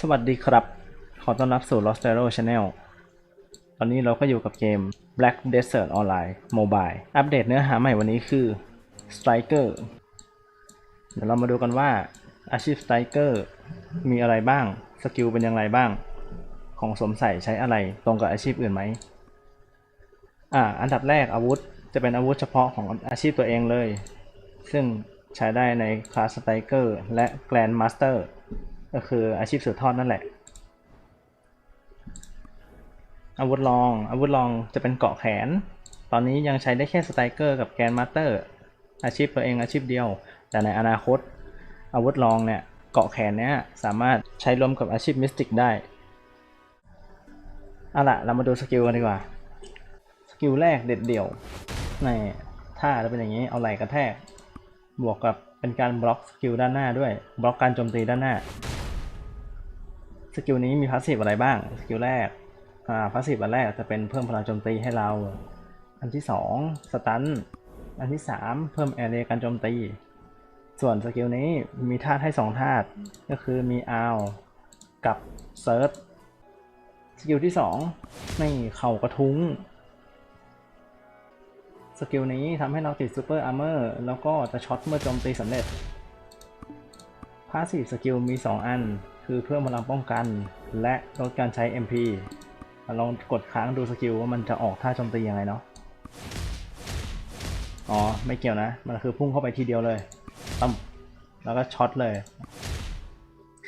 สวัสดีครับ ขอต้อนรับสู่ Lost Arrow Channel ตอนนี้เราก็อยู่กับเกม Black Desert Online Mobile อัปเดตเนื้อหาใหม่วันนี้คือ Striker เดี๋ยวเรามาดูกันว่าอาชีพ Striker มีอะไรบ้าง สกิลเป็นอย่างไรบ้าง ของสวมใส่ใช้อะไรตรงกับอาชีพอื่นไหม อ่า อันดับแรกอาวุธจะเป็นอาวุธเฉพาะของอาชีพตัวเองเลย ซึ่งใช้ได้ในคลาสสไตรเกอร์และแกรนด์มาสเตอร์ ก็คืออาชีพสืบทอดนั่นแหละ อาวุธรอง อาวุธรองจะเป็นเกาะแขน ตอนนี้ยังใช้ได้แค่สไตรเกอร์กับแกนมาสเตอร์ อาชีพตัวเองอาชีพเดียว แต่ในอนาคต อาวุธรองเนี่ยเกาะแขนเนี้ยสามารถใช้รวมกับอาชีพมิสติกได้ เอาล่ะเรามาดูสกิลกันดีกว่า สกิลแรกเด็ดเดี่ยว ในท่าจะเป็นอย่างนี้ เอาไหล่กระแทก บวกกับเป็นการบล็อกสกิลด้านหน้าด้วย บล็อกการโจมตีด้านหน้า สกิลนี้มีพาสซีฟอะไรบ้าง สกิลแรก อ่า พาสซีฟอันแรกจะเป็นเพิ่มพลังโจมตีให้เรา อันที่สองสตัน อันที่สามเพิ่มแอเรียการโจมตี ส่วนสกิลนี้มีธาตุให้สองธาตุ ก็คือมีอาวกับเซิร์ช สกิลที่สองนี่เข่ากระทุ้ง สกิลนี้ทำให้เราติดซูเปอร์อาร์เมอร์ แล้วก็จะช็อตเมื่อโจมตีสำเร็จพาสซีฟสกิลมี2อัน คือเพิ่มพลังป้องกัน และลดการใช้ MP ลองกดค้างดูสกิลว่ามันจะออกท่าโจมตียังไงเนาะ อ๋อ ไม่เกี่ยวนะ มันคือพุ่งเข้าไปทีเดียวเลยตั้มแล้วก็ช็อตเลย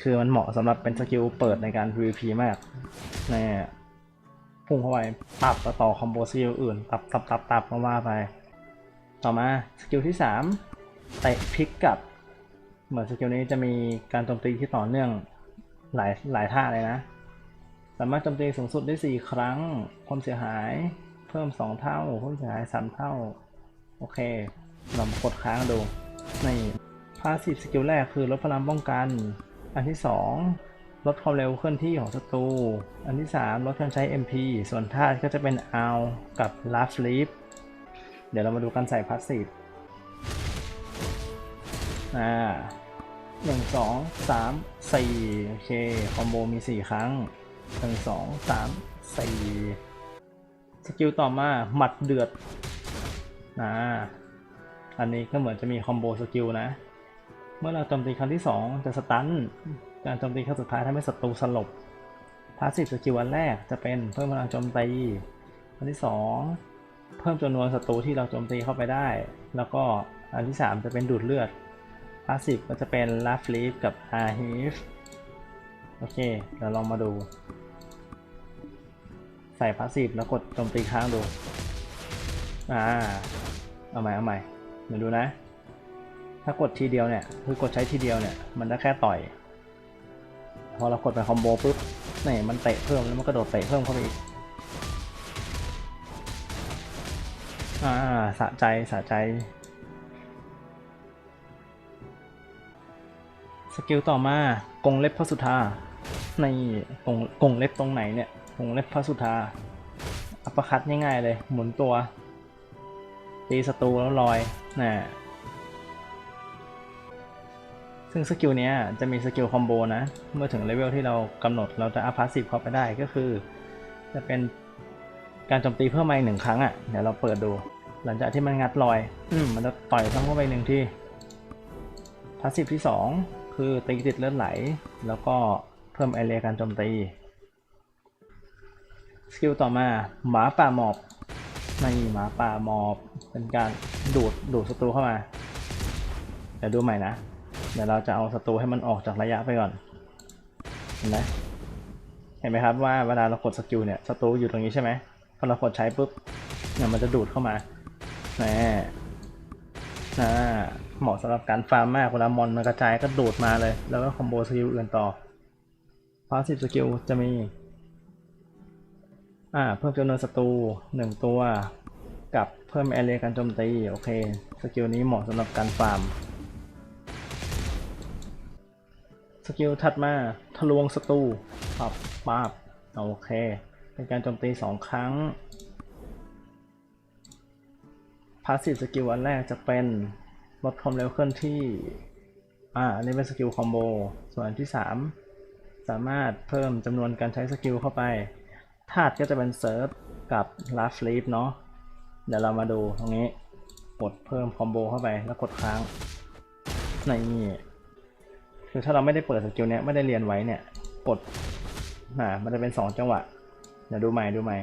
คือมันเหมาะสำหรับเป็นสกิลเปิดในการ PVP มากนี่พุ่งเข้าไปปับแล้วต่อคอมโบสกิลอื่น ตับตับตับตับมาว่าไป ต่อมาสกิลที่3เตะพลิกกลับ เหมือนสกิลนี้จะมีการโจมตีที่ต่อเนื่อง หลายหลายท่าเลยนะ สามารถโจมตีสูงสุดได้ 4 ครั้ง ความเสียหายเพิ่ม 2 เท่าความเสียหาย 3 เท่า โอเค เรามากดค้างดูในพาสซีฟสกิลแรกคือลดพลังป้องกัน อันที่ 2 ลดความเร็วเคลื่อนที่ของศัตรู อันที่ 3 ลดการใช้ MP ส่วนธาก็จะเป็น a l กับ Last Leap เดี๋ยวเรามาดูการใส่พาสซีฟอ่า หนึ่งสองสามสี่โอเค คอมโบมีสี่ครั้งหนึ่งสองสามสี่สกิลต่อมา หมัดเดือดนะอันนี้ก็เหมือนจะมีคอมโบสกิลนะ เมื่อเราโจมตีครั้งที่ 2 จะสตัน การโจมตีครั้งสุดท้ายทำให้ศัตรูสลบพาสซีฟสกิลอันแรกจะเป็นเพิ่มพลังโจมตีอันที่ 2 เพิ่มจำนวนศัตรูที่เราโจมตีเข้าไปได้ แล้วก็อันที่ 3 จะเป็นดูดเลือด พาสซีฟก็จะเป็นลาฟลีฟกับอาร์ฮีฟโอเค เดี๋ยวลองมาดู ใส่พาสซีฟแล้วกดโจมตีค้างดู อ่า เอาใหม่เอาใหม่เดี๋ยวดูนะ ถ้ากดทีเดียวเนี่ย คือกดใช้ทีเดียวเนี่ย มันได้แค่ต่อย พอเรากดไปคอมโบปุ๊บนี่มันเตะเพิ่มแล้วมันกระโดดเตะเพิ่มเข้าไปอีก อ่า สะใจ สะใจ สกิลต่อมากงเล็บพระสุธา ในกงกงเล็บตรงไหนเนี่ยกงเล็บพระสุธา อัปคัตง่ายๆเลย หมุนตัว ตีศัตรูแล้วลอยน่ะซึ่งสกิลเนี้ยจะมีสกิลคอมโบนะ เมื่อถึงเลเวลที่เรากำหนดเราจะอัพพาสซีฟเข้าไปได้ก็คือ จะเป็นการโจมตีเพิ่มมาอีกหนึ่งครั้งอะ่ะ เดี๋ยวเราเปิดดู หลังจากที่มันงัดลอย อืมมันจะต่อยซ้ำเข้าไปหนึ่งที่พาสซีฟที่2 คือตีติดเลือดไหล แล้วก็เพิ่มไอเรียการโจมตี สกิลต่อมาหมาป่าหมอบในหมาป่าหมอบเป็นการดูดดูดศัตรูเข้ามาเดี๋ยวดูใหม่นะ เดี๋ยวเราจะเอาศัตรูให้มันออกจากระยะไปก่อน เห็นไหมเห็นไหมครับว่าเวลาเรากดสกิลเนี่ยศัตรูอยู่ตรงนี้ใช่ไหมพอเรากดใช้ปุ๊บเนี่ยมันจะดูดเข้ามาแหมอ่า เหมาะสำหรับการฟาร์มมากเวลามอนมันกระจายก็โดดมาเลย แล้วก็คอมโบสกิลอื่นต่อพาสซีฟสกิลจะมี อ่า เพิ่มจำนวนศัตรูหนึ่งตัว กับเพิ่มแอเรียการโจมตี โอเค สกิลนี้เหมาะสำหรับการฟาร์ม สกิลถัดมาทะลวงศัตรูปับปับโอเค เป็นการโจมตีสองครั้งพาสซีฟสกิลอันแรกจะเป็น ลดความเร็วเคลื่อนที่ อ่า อันนี้เป็นสกิลคอมโบ ส่วนที่สามารถเพิ่มจำนวนการใช้สกิลเข้าไป ธาตุก็จะเป็นเซิร์ฟกับลาฟลีฟเนาะ เดี๋ยวเรามาดูตรงนี้ กดเพิ่มคอมโบเข้าไปแล้วกดค้าง ในนี่คือถ้าเราไม่ได้เปิดสกิลเนี้ยไม่ได้เรียนไว้เนี่ย กด อ่า มันจะเป็นสองจังหวะ เดี๋ยวดูใหม่ดูใหม่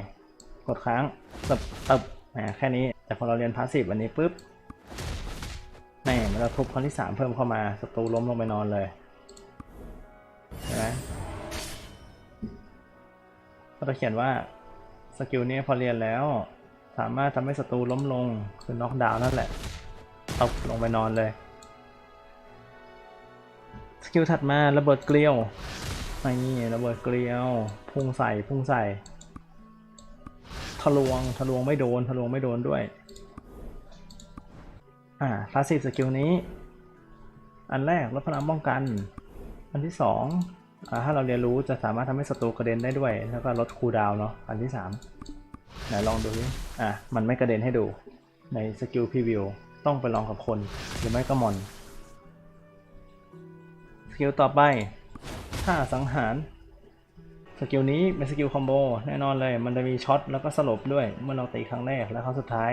กดค้างตึบตึบอ่า แค่นี้ แต่พอเราเรียนพาสซีฟอันนี้ปุ๊บ นี่มันจะทุบครั้งที่สามเพิ่มเข้ามาศัตรูล้มลงไปนอนเลยเห็นไหมก็จะเขียนว่าสกิลนี้พอเรียนแล้ว สามารถทำให้ศัตรูล้มลงคือน็อกดาวน์นั่นแหละตบลงไปนอนเลยสกิลถัดมาระเบิดเกลียวไอ้นี่ระเบิดเกลียว พุ่งใส่พุ่งใส่ทะลวงทะลวงไม่โดนทะลวงไม่โดนด้วย อ่าพาสซีฟสกิลนี้ อันแรกลดพลังป้องกัน อันที่สองอถ้าเราเรียนรู้จะสามารถทำให้ศัตรูกระเด็นได้ด้วย แล้วก็ลดคูลดาวน์เนาะอันที่สามไหนลองดูดิอะมันไม่กระเด็นให้ดูในสกิลพรีวิวต้องไปลองกับคนหรือไม่ก็มอนสกิลต่อไปท่าสังหารสกิลนี้เป็นสกิลคอมโบแน่นอนเลย มันจะมีช็อตแล้วก็สลบด้วยเมื่อเราตีครั้งแรกและครั้งสุดท้าย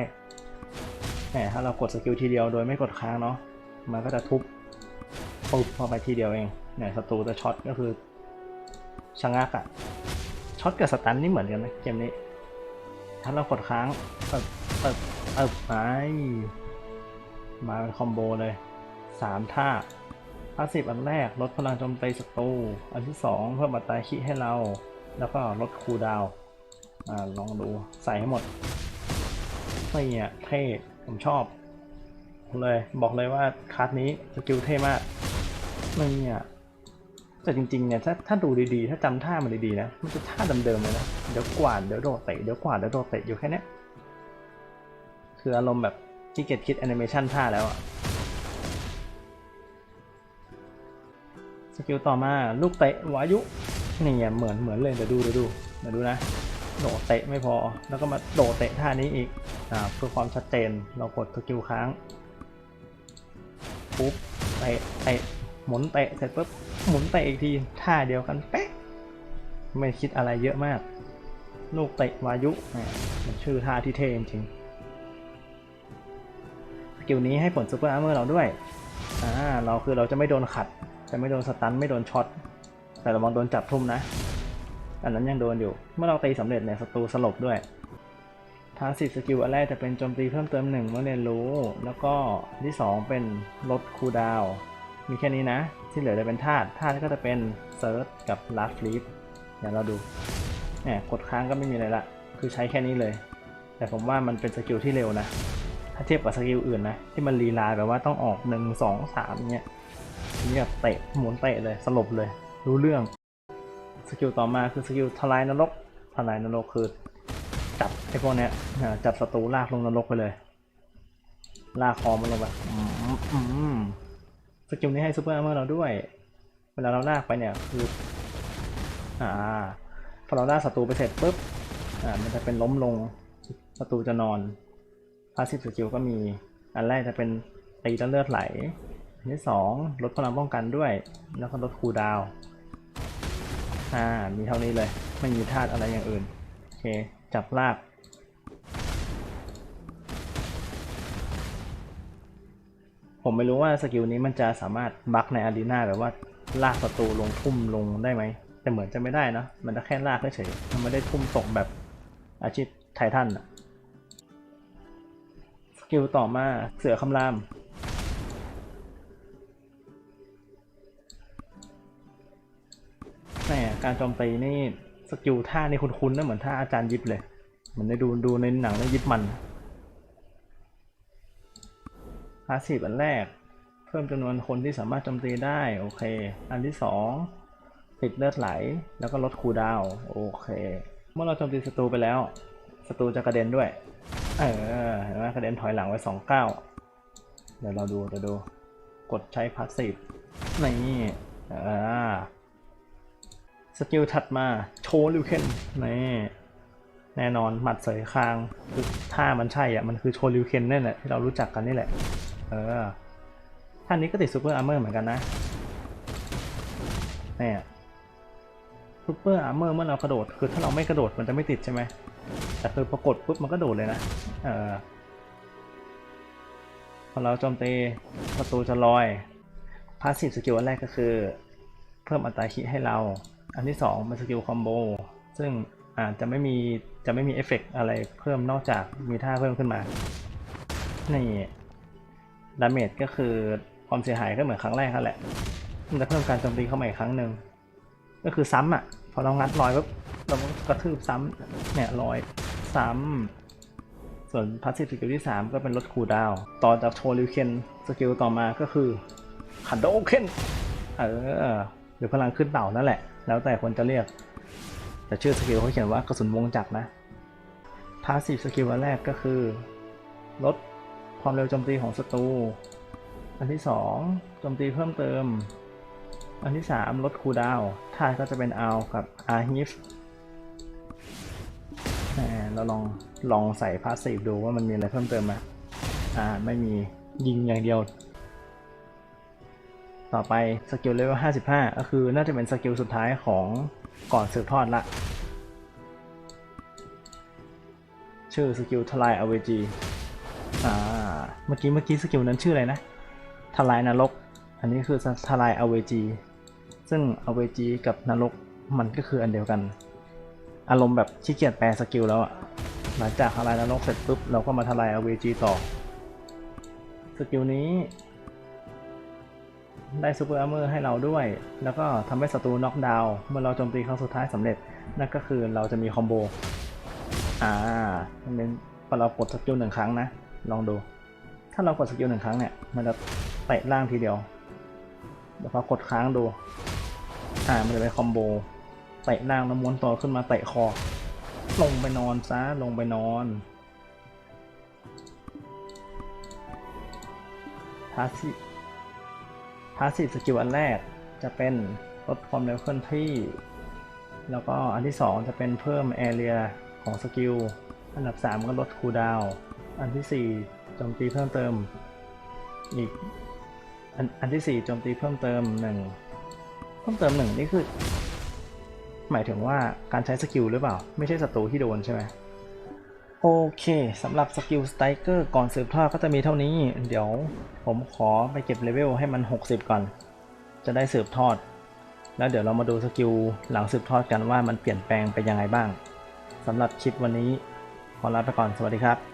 แหมถ้าเรากดสกิลทีเดียวโดยไม่กดค้างเนาะมันก็จะทุบปุ๊บเข้าไปทีเดียวเองเนี่ยศัตรูจะช็อตก็คือชะงักอะช็อตกับสตันนี่เหมือนกันนะเกมนี้ ถ้าเรากดค้างเอิบเอิบเอิบไปมาเป็นคอมโบเลยสามท่าพาสซีฟอันแรกลดพลังโจมตีศัตรูอันที่สองเพิ่มอัตราคิให้เรา แล้วก็ลดคูดาวอ่าลองดูใส่ให้หมดไม่เนี่ยเท่ ผมชอบเลยบอกเลยว่าคัสนี้สกิลเท่มากไม่เนี่ยแต่จริงๆเนี่ยถ้าถ้าดูดีๆ ถ้าจำท่ามันดีๆนะมันจะท่าเดิมๆเลยนะเดี๋ยวกวาดเดี๋ยวโดดเตะเดี๋ยวกวาดเดี๋ยวโดดเตะอยู่แค่นี้คืออารมณ์แบบที่เกียจคิดแอนิเมชันท่าแล้วอะสกิลต่อมาลูกเตะวายุนี่เหมือนเหมือนเลยเดี๋ยวดูเดี๋ยวดูเดี๋ยวดูนะ โดดเตะไม่พอ แล้วก็มาโดดเตะท่านี้อีกอเพื่อความชัดเจนเรากดสกิลค้างปุ๊บเตะเตะหมุนเตะเสร็จปุ๊บหมุนเตะอีกทีท่าเดียวกันเป๊ะไม่คิดอะไรเยอะมาก ลูกเตะวายุมันชื่อท่าที่เท่จริงๆสกิลนี้ให้ผลซูเปอร์อาร์เมอร์เราด้วยอ่าเราคือเราจะไม่โดนขัด จะไม่โดนสตันไม่โดนช็อตแต่ระวังโดนจับทุ่มนะ อันนั้นยังโดนอยู่ เมื่อเราตีสำเร็จเนี่ยศัตรูสลบด้วยทางสิสกิลอันแรกจะเป็นโจมตีเพิ่มเติมหนึ่งเมื่อเรียนรู้ แล้วก็ที่สองเป็นลดคูดาว มีแค่นี้นะ ที่เหลือจะเป็นธาตุธาตุก็จะเป็นเซิร์ชกับลาฟลีฟเดี๋ยวเราดูแหมกดค้างก็ไม่มีอะไรละ คือใช้แค่นี้เลย แต่ผมว่ามันเป็นสกิลที่เร็วนะ ถ้าเทียบกับสกิลอื่นนะ ที่มันลีลาแบบว่าต้องออกหนึ่งสองสามเนี้ยนี่แบบเตะหมุนเตะเลยสลบเลย รู้เรื่อง สกิลต่อมาคือสกิลทลายนรกทลายนรกคือจับไอ้พวกเนี้ยจับศัตรูลากลงนรกไปเลย ลากคอมันลงไปอืมอืมสกิลนี้ให้ซูเปอร์อาร์เมอร์เราด้วย เวลาเราลากไปเนี่ยคือ อ่า พอเราลากศัตรูไปเสร็จปุ๊บ อ่า มันจะเป็นล้มลง ศัตรูจะนอน พาสซีฟสกิลก็มี อันแรกจะเป็นตีแล้วเลือดไหล อันที่สองลดพลังป้องกันด้วย แล้วก็ลดคูลดาวน์ อ่า มีเท่านี้เลย ไม่มีธาตุอะไรอย่างอื่น โอเค จับลาก ผมไม่รู้ว่าสกิลนี้มันจะสามารถบักในอารีนาแบบว่าลากศัตรูลงทุ่มลงได้ไหม แต่เหมือนจะไม่ได้เนะ มันจะแค่ลากเฉยมันไม่ได้ทุ่มตกแบบอาชีพไททันอะสกิลต่อมาเสือคำราม การโจมตีนี่สกิลท่านี่คุ้นๆนะเหมือนท่าอาจารย์ยิบเลยเหมือนได้ดูดูในหนังแล้วยิบมันพาสซีฟอันแรก เพิ่มจำนวนคนที่สามารถโจมตีได้โอเค อันที่สองติดเลือดไหลแล้วก็ลดคูดาวโอเค เมื่อเราโจมตีศัตรูไปแล้วศัตรูจะกระเด็นด้วย เออเห็นไหมกระเด็นถอยหลังไว้สองเก้าเดี๋ยวเราดูเดี๋ยวดู กดใช้พาสซีฟนี่อ่า สกิลถัดมาโชว์ลิวเคนนี่แน่นอนหมัดเสยคางคือท่ามันใช่อะมันคือโชว์ลิวเคนนั่นแหละที่เรารู้จักกันนี่แหละ เออท่านนี้ก็ติดซูเปอร์อาร์เมอร์เหมือนกันนะเนี่ยซูเปอร์อาร์เมอร์เมื่อเรากระโดดคือถ้าเราไม่กระโดดมันจะไม่ติดใช่ไหมแต่คือพอกดปุ๊บมันก็โดดเลยนะเออพอเราโจมตีประตูจะลอยพาสซีฟสกิลอันแรกก็คือ เพิ่มอัตราคิให้เรา อันที่สองเป็นสกิลคอมโบซึ่งอาจจะไม่มีจะไม่มีเอฟเฟกต์อะไรเพิ่มนอกจากมีท่าเพิ่มขึ้นมานี่ดาเมจก็คือความเสียหายก็เหมือนครั้งแรกนั่นแหละมันจะเพิ่มการโจมตีเข้ามาอีกครั้งหนึ่งก็คือซ้ำอะ พอเรางัดรอยปุ๊บเราก็กระทืบซ้ำเนี่ยรอยซ้ำส่วนพาสซีฟสกิลที่ 3 ก็เป็นลดคูลดาวต่อจากโทริวเคนสกิลต่อมาก็คือคันโดเคนเออหรือพลังขึ้นเต่านั่นแหละ แล้วแต่คนจะเรียก แต่ชื่อสกิลเขาเขียนว่ากระสุนวงจักรนะพาสซีฟสกิลอันแรกก็คือ ลดความเร็วโจมตีของศัตรู อันที่2โจมตีเพิ่มเติม อันที่ 3 ลดคูลดาวท่าก็จะเป็นเอากับอาฮิฟเราลองลองใส่พาสซีฟดูว่ามันมีอะไรเพิ่มเติมไหมอ่าไม่มียิงอย่างเดียว ต่อไปสกิลเลเวล55 ก็คือน่าจะเป็นสกิลสุดท้ายของก่อนสืบทอดละ ชื่อสกิลทลายอเวจีอ่าเมื่อกี้เมื่อกี้สกิลนั้นชื่ออะไรนะ ทลายนรก อันนี้คือทลายอเวจีซึ่งอเวจีกับนรกมันก็คืออันเดียวกัน อารมณ์แบบขี้เกียจแปลสกิลแล้วอะหลังจากทลายนรกเสร็จปุ๊บเราก็มาทลายอเวจีต่อ สกิลนี้ ได้ซูเปอร์อาร์เมอร์ให้เราด้วย แล้วก็ทำให้ศัตรูน็อกดาวน์เมื่อเราโจมตีครั้งสุดท้ายสำเร็จ นั่นก็คือเราจะมีคอมโบ อ่ามันเป็นพอเรากดสกิลหนึ่งครั้งนะ ลองดู ถ้าเรากดสกิลหนึ่งครั้งเนี่ย มันจะเตะล่างทีเดียวเดี๋ยวพอกดค้างดู อ่า มันจะเป็นคอมโบ เตะล่างแล้วม้วนตัวขึ้นมาเตะคอ ลงไปนอนซะ ลงไปนอนพาสซี พาสซีฟสกิลอันแรกจะเป็นลดความเร็วเคลื่อนที่ แล้วก็อันที่ 2 จะเป็นเพิ่มแอเรียของสกิล อันดับ 3 ก็ลดคูลดาวน์อันที่ 4 โจมตีเพิ่มเติม อีก อันอันที่ 4 โจมตีเพิ่มเติม 1 เพิ่มเติม 1 นี่คือ หมายถึงว่าการใช้สกิลหรือเปล่า ไม่ใช่ศัตรูที่โดนใช่ไหม โอเคสำหรับสกิลสไตเกอร์ก่อนสืบทอดก็จะมีเท่านี้ เดี๋ยวผมขอไปเก็บเลเวลให้มัน 60 ก่อน จะได้สืบทอด แล้วเดี๋ยวเรามาดูสกิลหลังสืบทอดกันว่ามันเปลี่ยนแปลงไปยังไงบ้างสำหรับคลิปวันนี้ขอลาไปก่อนสวัสดีครับ